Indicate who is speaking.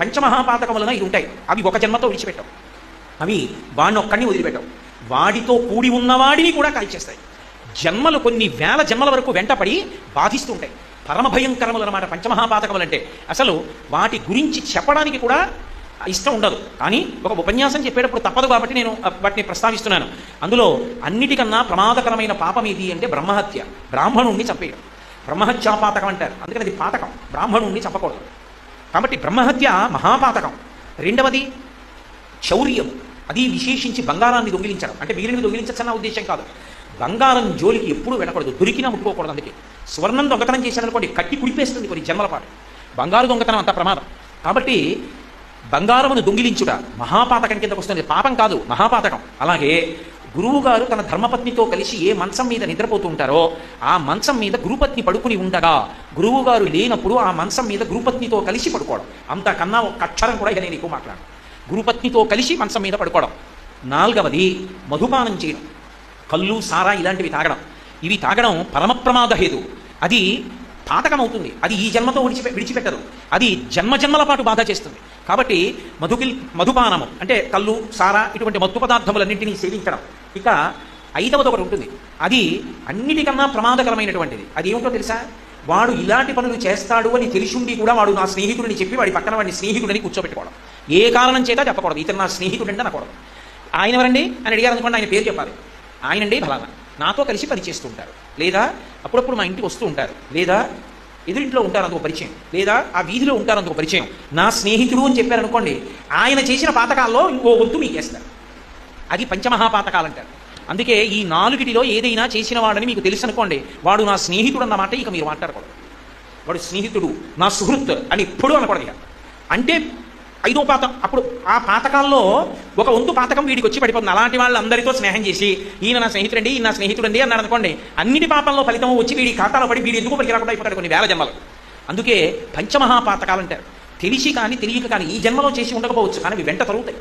Speaker 1: పంచమహాపాతకములన ఇది ఉంటాయి అవి ఒక జన్మతో విడిచిపెట్టవు. అవి వాడిని ఒక్కడిని వదిలిపెట్టవు. వాడితో కూడి ఉన్నవాడిని కూడా కాల్చేస్తాయి. జన్మలు కొన్ని వేల జన్మల వరకు వెంటపడి బాధిస్తుంటాయి. పరమ భయంకరములు అనమాట పంచమహాపాతకములు అంటే అసలు వాటి గురించి చెప్పడానికి కూడా ఇష్టం ఉండదు. కానీ ఒక ఉపన్యాసం చెప్పేటప్పుడు తప్పదు కాబట్టి నేను వాటిని ప్రస్తావిస్తున్నాను. అందులో అన్నిటికన్నా ప్రమాదకరమైన పాపం ఏది అంటే బ్రహ్మహత్య. బ్రాహ్మణుణ్ణి చంపేయడం. బ్రహ్మహత్యాపాతకం అంటారు. అందుకని అది పాతకం. బ్రాహ్మణుణ్ణి చంపకూడదు. కాబట్టి బ్రహ్మహత్య మహాపాతకం. రెండవది చౌర్యం అది విశేషించి బంగారాన్ని దొంగిలించడం. అంటే మిగిలిన దొంగిలించచ్చన్న ఉద్దేశం కాదు. బంగారం జోలికి ఎప్పుడూ వెళ్ళకూడదు దొరికినా ముట్టుకోకూడదు అందుకే. స్వర్ణం దొంగతనం చేశారనుకోండి కట్టి కుడిపేస్తుంది కొన్ని జన్మల పాటు బంగారు దొంగతనం అంత ప్రమాదం. కాబట్టి బంగారమును దొంగిలించుట మహాపాతకం కిందకు వస్తుంది. పాపం కాదు మహాపాతకం. అలాగే గురువుగారు తన ధర్మపత్నితో కలిసి ఏ మంచం మీద నిద్రపోతుంటారో ఆ మంచం మీద గురుపత్ని పడుకుని ఉండగా గురువు గారు లేనప్పుడు ఆ మంచం మీద గురుపత్నితో కలిసి పడుకోవడం. అంతకన్నా ఒక అక్షరం కూడా ఇక నేను ఎక్కువ మాట్లాడు గురుపత్నితో కలిసి మంచం మీద పడుకోవడం. నాలుగవది మధుపానం చేయడం. కళ్ళు సారా ఇలాంటివి తాగడం. ఇవి తాగడం పరమప్రమాద హేతు. అది పాతకమవుతుంది. అది ఈ జన్మతో విడిచిపె విడిచిపెట్టదు. అది జన్మజన్మల పాటు బాధ చేస్తుంది. కాబట్టి మధుకిల్ మధుపానము అంటే కళ్ళు సారా ఇటువంటి మత్తు పదార్థములన్నింటినీ సేవించడం. ఇక ఐదవది ఒకటి ఉంటుంది. అది అన్నిటికన్నా ప్రమాదకరమైనటువంటిది. అది ఏమిటో తెలుసా? వాడు ఇలాంటి పనులు చేస్తాడు అని తెలిసిండి కూడా వాడు నా స్నేహితుడిని చెప్పి వాడి పక్కన వాడిని స్నేహితుడిని కూర్చోబెట్టుకోవడం. ఏ కారణం చేత చెప్పకూడదు. ఇతను నా స్నేహితుడు అంటే అనకూడదు. ఆయన ఎవరండి? అని అడిగారు అనుకోండి ఆయన పేరు చెప్పాలి. ఆయనండి ఫలానా. నాతో కలిసి పని చేస్తూ ఉంటారు. లేదా అప్పుడప్పుడు మా ఇంటికి వస్తూ ఉంటారు. లేదా ఎదురింట్లో ఉంటారు అందుకు పరిచయం. లేదా ఆ వీధిలో ఉంటారు అందుకు పరిచయం. నా స్నేహితుడు అని చెప్పారనుకోండి ఆయన చేసిన పాతకాల్లో ఇంకో వంతు మీకు వేస్తారు అది పంచమహాపాతకాలు అంటారు అందుకే ఈ నాలుగిటిలో ఏదైనా చేసిన వాడని మీకు తెలుసు అనుకోండి వాడు నా స్నేహితుడు అన్నమాట ఇక మీరు మాట్లాడకూడదు. వాడు స్నేహితుడు నా సుహృత్ అని ఎప్పుడూ అనకూడదు అంటే ఐదో పాతం. అప్పుడు ఆ పాతకాల్లో ఒక వంతు పాతకం వీడికి వచ్చి పడిపోతుంది. అలాంటి వాళ్ళందరితో స్నేహం చేసి ఈయన నా స్నేహితుడండి ఈయన నా స్నేహితుడండి అన్నాడు అనుకోండి అన్నిటి పాపంలో ఫలితం వచ్చి వీడి ఖాతాలో పడి వీడి ఎందుకు పనికి రాకుండా అయిపోతాడు కొన్ని వేల జన్మలు. అందుకే పంచమహాపాతకాలు అంటారు. తెలిసి కానీ తెలియక కానీ ఈ జన్మలో చేసి ఉండకపోవచ్చు కానీ వెంట తరుగుతాయి